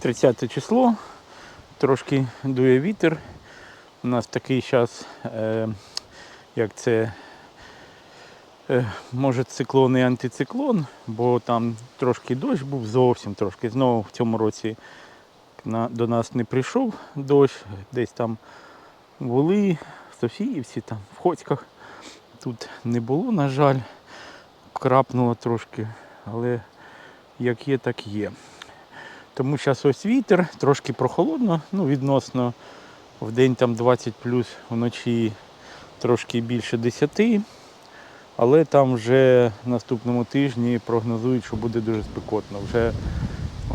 30 число, трошки дує вітер. У нас такий час, е, як це, е, може циклон і антициклон, бо там трошки дощ був зовсім трошки. Знову в цьому році на, до нас не прийшов дощ, десь там були в Софіївці, там в Хоцьках. Тут не було, на жаль, крапнуло трошки, але як є, так є. Тому зараз ось вітер, трошки прохолодно, ну відносно в день там 20 плюс, вночі трошки більше 10. Але там вже наступному тижні прогнозують, що буде дуже спекотно. Вже,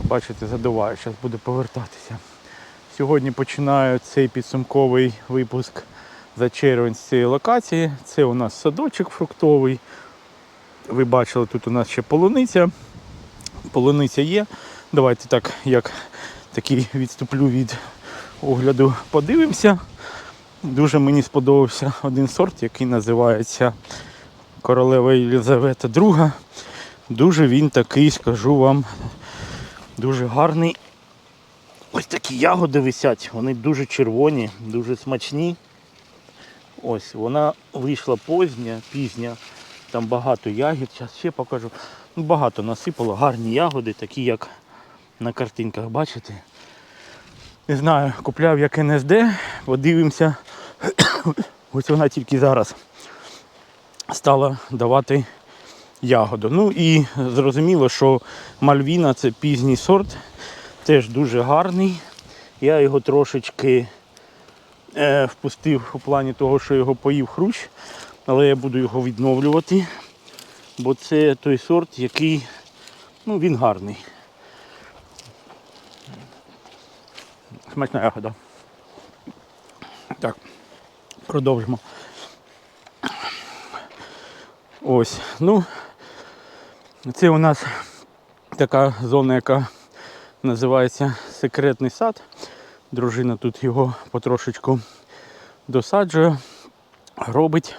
бачите, задуває, зараз буде повертатися. Сьогодні починаю цей підсумковий випуск за червень з цієї локації. Це у нас садочок фруктовий. Ви бачили, тут у нас ще полуниця. Полуниця є. Давайте так, як такий відступлю від огляду, подивимося. Дуже мені сподобався один сорт, який називається Королева Єлизавета II. Дуже він такий, скажу вам, дуже гарний. Ось такі ягоди висять, вони дуже червоні, дуже смачні. Ось вона вийшла позня, пізня, там багато ягід, зараз ще покажу. Багато насипало, гарні ягоди, такі як на картинках, бачите? Не знаю, купляв як НСД, подивимося. Ось вона тільки зараз стала давати ягоду. Ну і зрозуміло, що Мальвіна це пізній сорт, теж дуже гарний. Я його трошечки е, впустив у плані того, що його поїв хрущ, але я буду його відновлювати, бо це той сорт, який ну, він гарний. Смачна ягода. Так, продовжимо. Ось, ну, це у нас така зона, яка називається секретний сад. Дружина тут його потрошечку досаджує, робить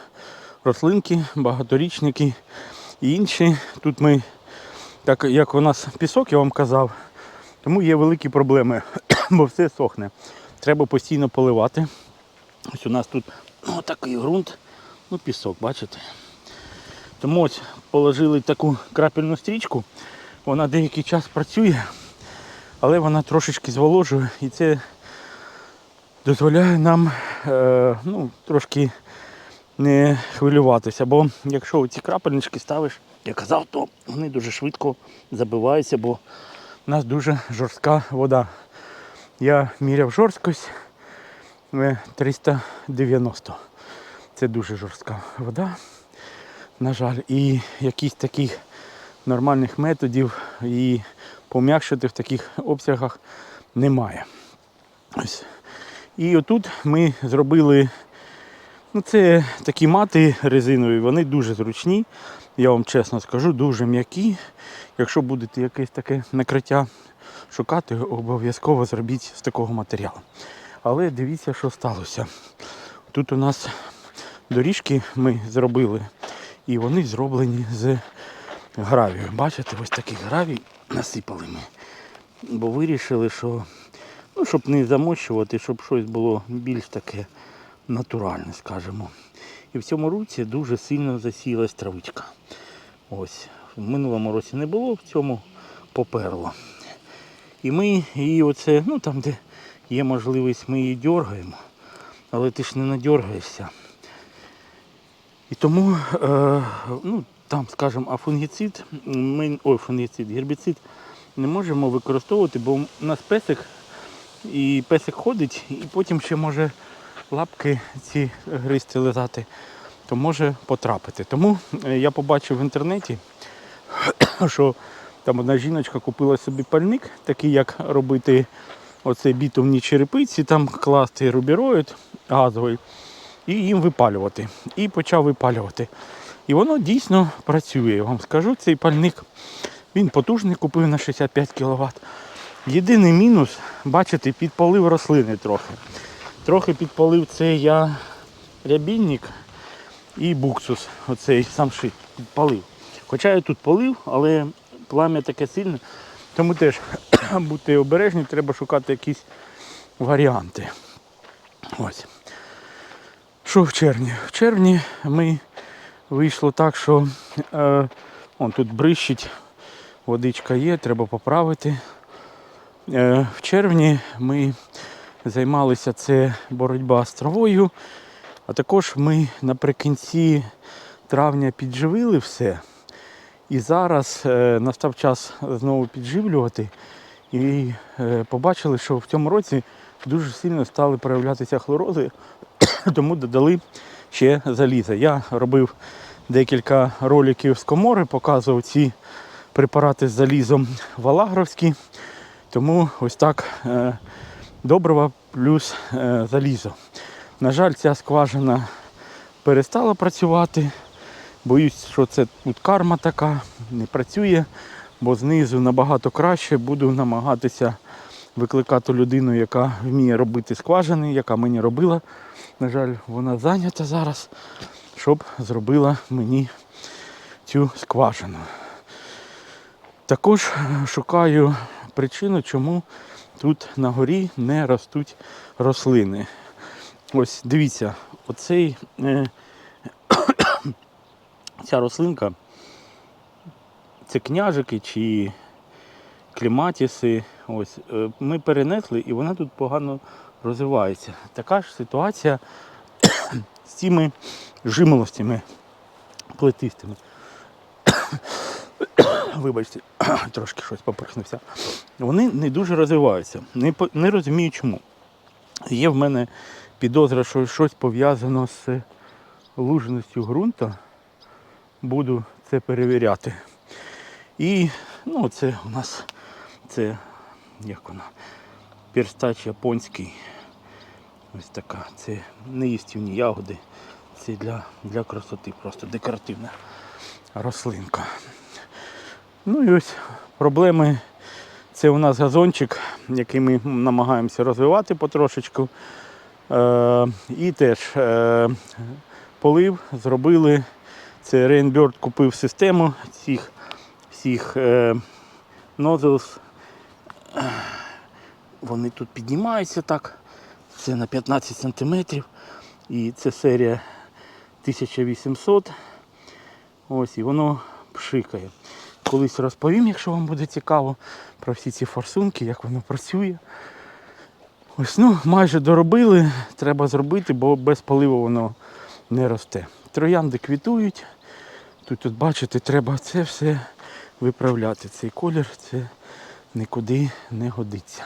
рослинки, багаторічники і інші. Тут ми, так як у нас пісок, я вам казав, тому є великі проблеми, бо все сохне. Треба постійно поливати. Ось у нас тут ну, такий ґрунт, ну пісок, бачите. Тому ось положили таку крапельну стрічку, вона деякий час працює, але вона трошечки зволожує і це дозволяє нам е, ну, трошки не хвилюватися. Бо якщо ці крапельнички ставиш, я казав, то вони дуже швидко забиваються, бо у нас дуже жорстка вода. Я міряв жорсткость е, 390. Це дуже жорстка вода, на жаль. І якісь таких нормальних методів її пом'якшити в таких обсягах немає. Ось. І отут ми зробили, ну це такі мати резинові, вони дуже зручні, я вам чесно скажу, дуже м'які. Якщо будете якесь таке накриття шукати, обов'язково зробіть з такого матеріалу. Але дивіться, що сталося. Тут у нас доріжки ми зробили, і вони зроблені з гравію. Бачите, ось такий гравій насипали ми. Бо вирішили, що ну, щоб не замощувати, щоб щось було більш таке натуральне, скажімо. І в цьому році дуже сильно засіялась травичка. Ось. В минулому році не було, в цьому поперло. І ми її оце, ну там, де є можливість, ми її дергаємо, але ти ж не надергаєшся. І тому, е, ну, там, скажімо, а фунгіцид, ми, ой, фунгіцид, гербіцид не можемо використовувати, бо у нас песик, і песик ходить, і потім ще може лапки ці гристи лизати, то може потрапити. Тому е, я побачив в інтернеті, що там одна жіночка купила собі пальник, такий, як робити оцей бітумні черепиці, там класти рубіроїд газовий і їм випалювати. І почав випалювати. І воно дійсно працює. Я вам скажу, цей пальник він потужний, купив на 65 кВт. Єдиний мінус, бачите, підпалив рослини трохи. Трохи підпалив це я рябінник і буксус, оцей самшит, підпалив. Хоча я тут полив, але плам'я таке сильне, тому теж бути обережні, треба шукати якісь варіанти. Ось. Що в червні? В червні ми вийшло так, що е, он тут брищить, водичка є, треба поправити. Е, в червні ми займалися це боротьба з травою, а також ми наприкінці травня підживили все. І зараз е, настав час знову підживлювати. І е, побачили, що в цьому році дуже сильно стали проявлятися хлорози, тому додали ще заліза. Я робив декілька роликів з комори, показував ці препарати з залізом валагровські. Тому ось так е, добрива плюс е, залізо. На жаль, ця скважина перестала працювати. Боюсь, що це тут карма така, не працює, бо знизу набагато краще буду намагатися викликати людину, яка вміє робити скважини, яка мені робила. На жаль, вона зайнята зараз, щоб зробила мені цю скважину. Також е, шукаю причину, чому тут на горі не ростуть рослини. Ось дивіться, оцей, е, ця рослинка, це княжики чи кліматіси. Ось, е, ми перенесли і вона тут погано розвивається. Така ж ситуація з цими жимолостями плетистими. Вибачте, трошки щось поперхнувся. Вони не дуже розвиваються. Не, не розумію чому. Є в мене підозра, що щось пов'язано з лужністю ґрунту. Буду це перевіряти. І ну, це у нас це як вона, перстач японський. Ось така. Це неїстівні ягоди. Це для, для красоти, просто декоративна рослинка. Ну і ось проблеми. Це у нас газончик, який ми намагаємося розвивати потрошечку. Е, і теж е, полив зробили. Це Rainbird купив систему цих всіх е, nozzles. Вони тут піднімаються так. Це на 15 см. І це серія 1800. Ось і воно пшикає. Колись розповім, якщо вам буде цікаво, про всі ці форсунки, як воно працює. Ось, ну, майже доробили, треба зробити, бо без поливу воно не росте. Троянди квітують. Тут, тут бачите, треба це все виправляти. Цей колір це нікуди не годиться.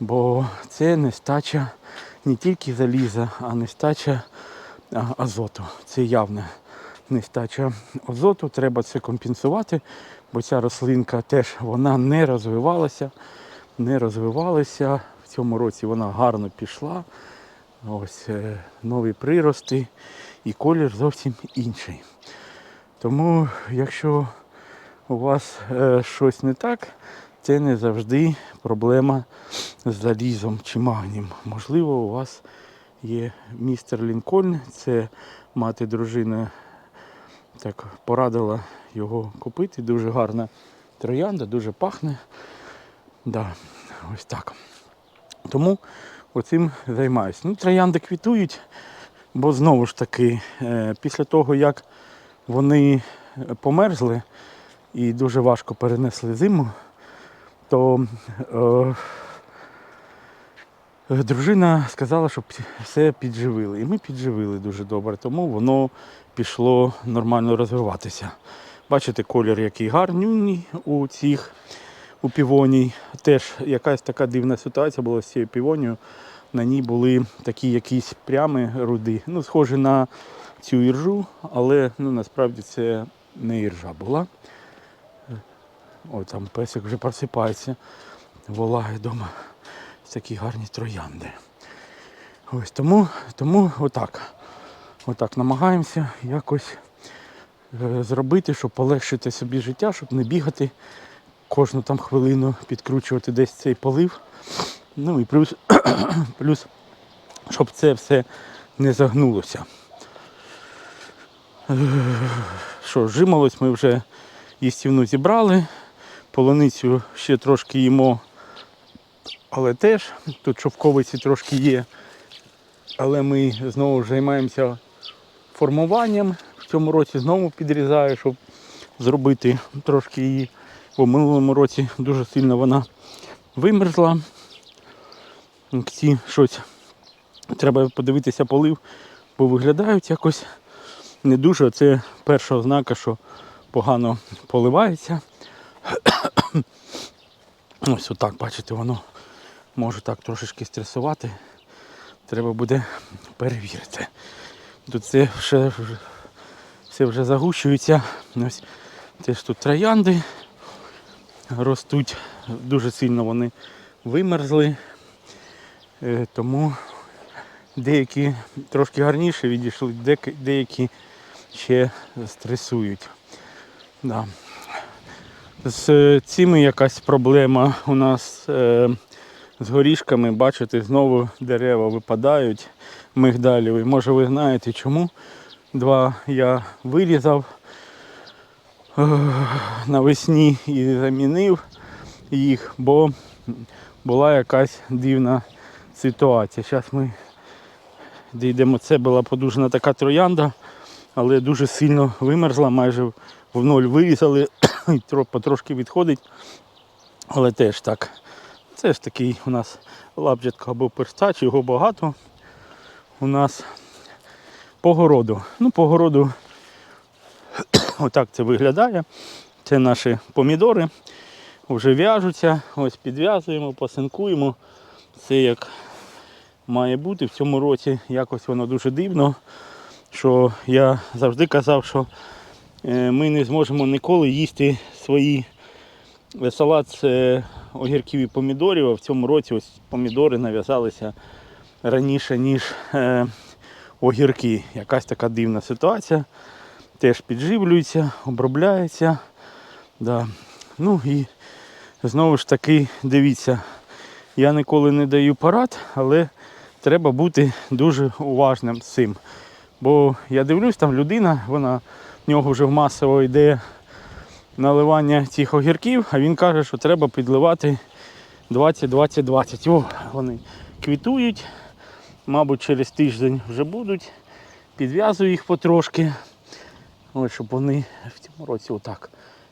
Бо це нестача не тільки заліза, а нестача азоту. Це явна нестача азоту. Треба це компенсувати, бо ця рослинка теж вона не розвивалася, не розвивалася. В цьому році вона гарно пішла. Ось е, нові прирости і колір зовсім інший. Тому, якщо у вас е, щось не так, це не завжди проблема з залізом чи магнієм. Можливо, у вас є містер Лінкольн, це мати дружина так порадила його купити. Дуже гарна троянда, дуже пахне. Да, ось так. Тому оцим займаюся. Ну, троянди квітують, бо знову ж таки, е, після того, як вони померзли і дуже важко перенесли зиму, то е, дружина сказала, щоб все підживили. І ми підживили дуже добре, тому воно пішло нормально розвиватися. Бачите, колір який гарний у цих у півоній. Теж якась така дивна ситуація була з цією півонією. На ній були такі якісь прями руди. Ну, схожі на цю іржу, але ну, насправді це не іржа була. О, там песик вже просипається, волає вдома. Такі гарні троянди. Ось тому, тому отак. Отак намагаємося якось е, зробити, щоб полегшити собі життя, щоб не бігати кожну там хвилину, підкручувати десь цей полив. Ну і плюс, плюс щоб це все не загнулося. Е, Що, жимолось ми вже їстівну зібрали. Полуницю ще трошки їмо Але теж тут шовковиці трошки є. Але ми знову займаємося формуванням. В цьому році знову підрізаю, щоб зробити трошки її. Бо в минулому році дуже сильно вона вимерзла. Ці щось треба подивитися полив, бо виглядають якось не дуже. Це перша ознака, що погано поливається. Ось отак, бачите, воно може так трошечки стресувати. Треба буде перевірити. Тут все, все, вже- все вже загущується. Ось теж тут троянди ростуть. Дуже сильно вони вимерзли. Е, Тому деякі трошки гарніше відійшли, деякі- ще стресують. Да. З цими якась проблема у нас е, з горішками, бачите, знову дерева випадають мигдаліві. Може ви знаєте чому? Два я вирізав навесні і замінив їх, бо була якась дивна ситуація. Зараз ми дійдемо. Це була подужена така троянда, але дуже сильно вимерзла, майже в ноль вирізали, і потрошки відходить. Але теж так. Це ж такий у нас лабжатка або перстач, його багато у нас по городу. Ну, по отак це виглядає. Це наші помідори. Вже в'яжуться, ось підв'язуємо, посинкуємо. Все як має бути. В цьому році якось воно дуже дивно, що я завжди казав, що е, ми не зможемо ніколи їсти свої е, салат з е, огірків і помідорів. А в цьому році ось помідори нав'язалися раніше, ніж е, огірки. Якась така дивна ситуація. Теж підживлюється, обробляється. Да. Ну і знову ж таки, дивіться, я ніколи не даю парад, але треба бути дуже уважним з цим. Бо я дивлюсь, там людина, вона в нього вже масово йде наливання цих огірків, а він каже, що треба підливати 20-20-20. О, вони квітують, мабуть, через тиждень вже будуть. Підв'язую їх потрошки. Ось, щоб вони в цьому році отак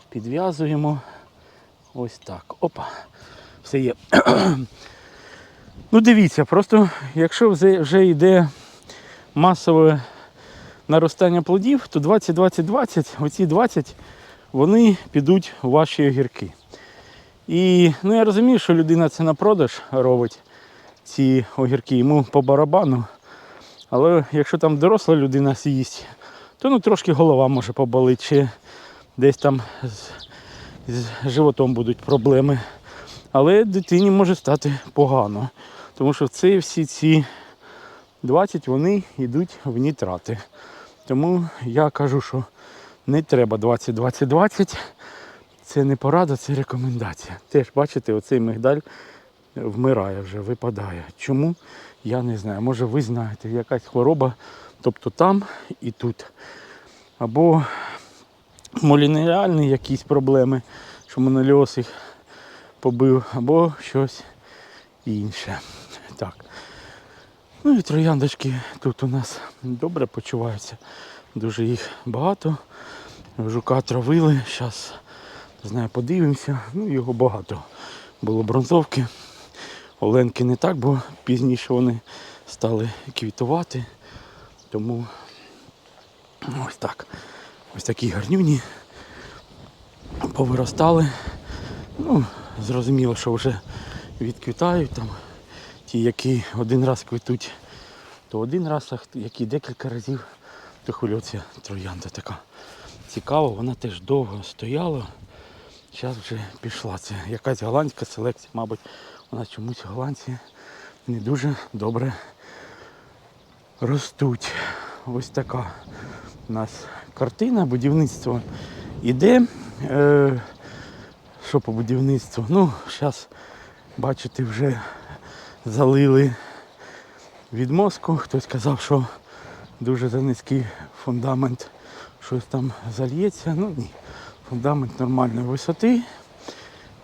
підв'язуємо. Ось так. Опа. Все є. ну дивіться, просто якщо вже, йде масове наростання плодів, то 20-20-20, оці 20, вони підуть у ваші огірки. І ну, я розумію, що людина це на продаж робить ці огірки, йому по барабану. Але якщо там доросла людина з'їсть, то ну, трошки голова може поболити, чи десь там з, з животом будуть проблеми. Але дитині може стати погано. Тому що це всі ці 20 вони йдуть в нітрати. Тому я кажу, що не треба 20-20-20. Це не порада, це рекомендація. Теж бачите, оцей мигдаль вмирає вже, випадає. Чому? Я не знаю. Може ви знаєте, якась хвороба, тобто там і тут. Або молінеальні якісь проблеми, що моноліоз їх побив, або щось інше. Так. Ну і трояндочки тут у нас добре почуваються. Дуже їх багато. Жука травили. Зараз, не знаю, подивимося. Ну, його багато. Було бронзовки. Оленки не так, бо пізніше вони стали квітувати. Тому ось так. Ось такі гарнюні повиростали. Ну, зрозуміло, що вже відквітають там. Ті, які один раз квітуть, то один раз, а які декілька разів, то хвильоться троянда така. Цікаво, вона теж довго стояла. Зараз вже пішла. Це якась голландська селекція, мабуть, нас чомусь голландці не дуже добре ростуть. Ось така у нас картина, будівництво іде. Е, що по будівництву? Ну, зараз, бачите, вже залили від мозку. Хтось казав, що дуже за низький фундамент щось там зальється. Ну ні. Фундамент нормальної висоти.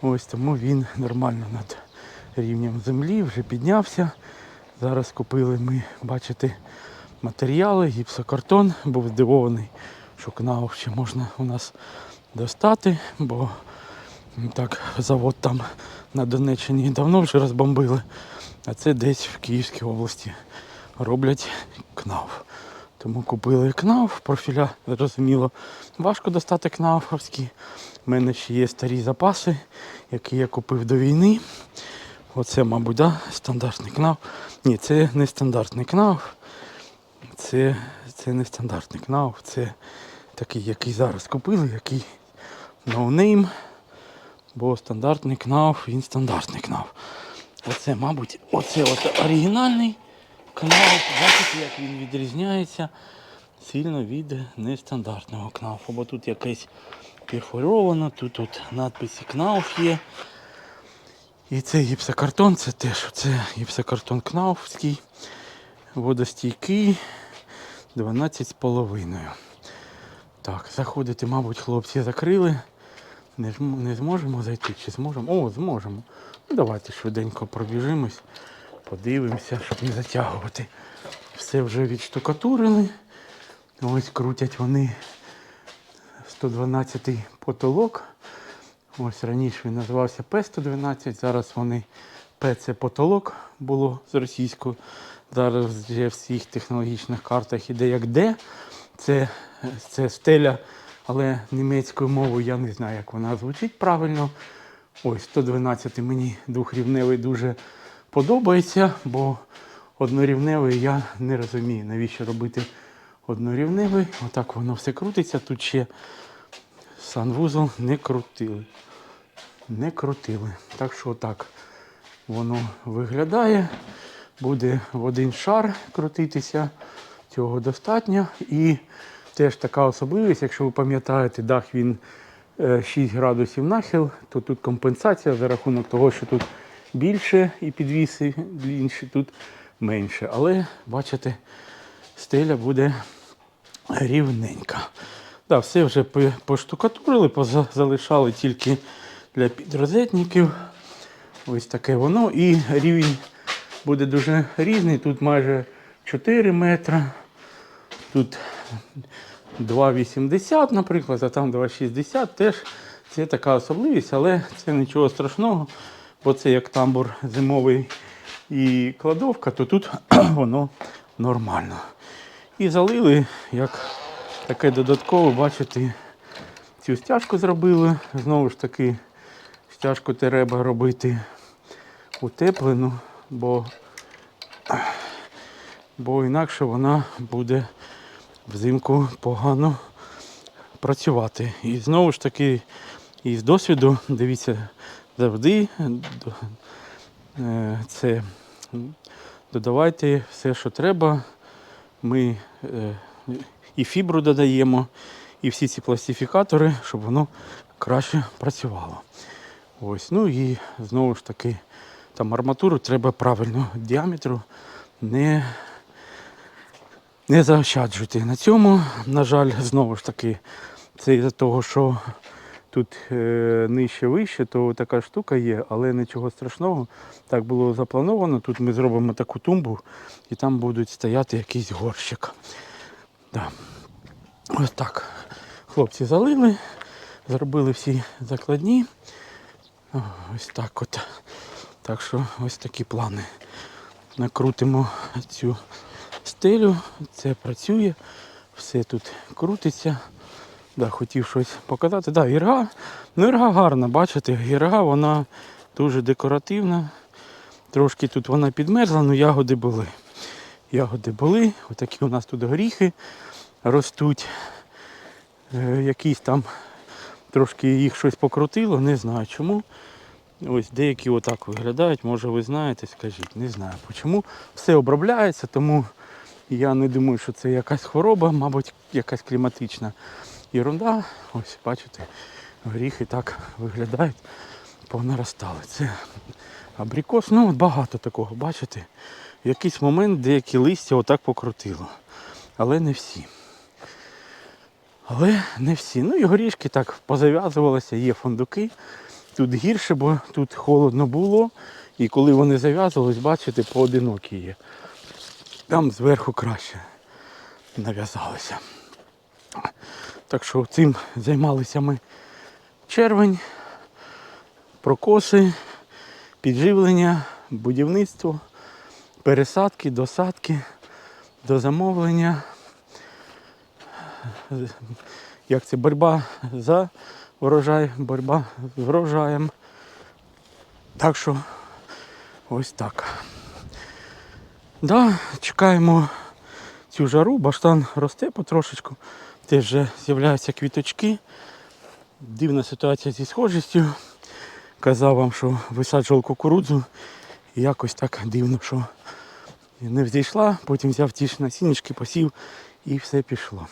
Ось тому він нормально над рівнем землі, вже піднявся. Зараз купили ми, бачите, матеріали, гіпсокартон. Був здивований, що КНАУ ще можна у нас достати, бо так завод там на Донеччині давно вже розбомбили. А це десь в Київській області роблять КНАВ. Тому купили КНАВ, профіля, зрозуміло, важко достати КНАВовські. У мене ще є старі запаси, які я купив до війни. Оце, мабуть, да, стандартний КНАВ. Ні, це не стандартний КНАВ. Це, це не стандартний КНАВ. Це такий, який зараз купили, який ноунейм. Бо стандартний КНАВ, він стандартний КНАВ. Оце, мабуть, оце от оригінальний КНАВ. Бачите, як він відрізняється сильно від нестандартного КНАВ. Бо тут якесь перфоровано, тут тут надписи КНАВ є. І цей гіпсокартон, це теж це гіпсокартон КНАУФський, водостійкий 12,5. Так, заходити, мабуть, хлопці закрили. Не, не зможемо зайти чи зможемо? О, зможемо. Ну, давайте швиденько пробіжимось, подивимося, щоб не затягувати. Все вже відштукатурили. Ось крутять вони 112 потолок. Ось раніше він називався П-112, зараз вони П це потолок було з російською. Зараз вже в всіх технологічних картах іде як Д. Це, це стеля, але німецькою мовою я не знаю, як вона звучить правильно. Ось 112 мені двохрівневий дуже подобається, бо однорівневий я не розумію, навіщо робити однорівневий. Отак воно все крутиться. Тут ще санвузол не крутили. Не крутили. Так що так воно виглядає. Буде в один шар крутитися. Цього достатньо. І теж така особливість, якщо ви пам'ятаєте, дах він е, 6 градусів нахил, то тут компенсація за рахунок того, що тут більше і підвіси інші, тут менше. Але бачите, стеля буде рівненька. Да, все вже поштукатурили, залишали тільки для підрозетників. Ось таке воно. І рівень буде дуже різний. Тут майже 4 метри. Тут 2,80, наприклад, а там 2,60 теж це така особливість, але це нічого страшного, бо це як тамбур зимовий і кладовка, то тут воно нормально. І залили, як таке додатково, бачите, цю стяжку зробили. Знову ж таки, стяжку треба робити утеплену, бо, бо інакше вона буде взимку погано працювати. І знову ж таки, із досвіду, дивіться, завжди е, це додавайте все, що треба. Ми е, і фібру додаємо, і всі ці пластифікатори, щоб воно краще працювало. Ось, ну і знову ж таки, там арматуру треба правильно діаметру не, не заощаджуйте. На цьому, на жаль, знову ж таки, це із-за того, що тут е, нижче вище, то така штука є, але нічого страшного. Так було заплановано. Тут ми зробимо таку тумбу і там будуть стояти якийсь горщик. Да. Ось так. Хлопці залили, зробили всі закладні. Ось так от. Так що ось такі плани. Накрутимо цю стелю, це працює, все тут крутиться. Да, хотів щось показати. Да, ірга. Ну, ірга гарна, бачите, ірга вона дуже декоративна. Трошки тут вона підмерзла, але ягоди були. Ягоди були, отакі у нас тут горіхи ростуть. Е, якісь там трошки їх щось покрутило, не знаю чому. Ось деякі отак виглядають, може ви знаєте, скажіть, не знаю чому. Все обробляється, тому я не думаю, що це якась хвороба, мабуть, якась кліматична ерунда. Ось бачите, горіхи так виглядають, понаростали. Це абрикос, ну багато такого, бачите. В якийсь момент деякі листя отак покрутило. Але не всі. Але не всі. Ну і горішки так позав'язувалися, є фундуки. Тут гірше, бо тут холодно було І коли вони зав'язувались, бачите, поодинокі є. Там зверху краще нав'язалися. Так що цим займалися ми червень, прокоси, підживлення, будівництво, пересадки, досадки, до замовлення. Як це боротьба за врожай, боротьба з врожаєм. Так що ось так. Да, чекаємо цю жару, баштан росте потрошечку, теж вже з'являються квіточки. Дивна ситуація зі схожістю. Казав вам, що висаджував кукурудзу і якось так дивно, що не взійшла, потім взяв ті ж насіннички, посів і все пішло.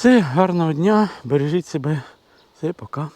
Все, гарного дня, бережіть себе. Все, пока.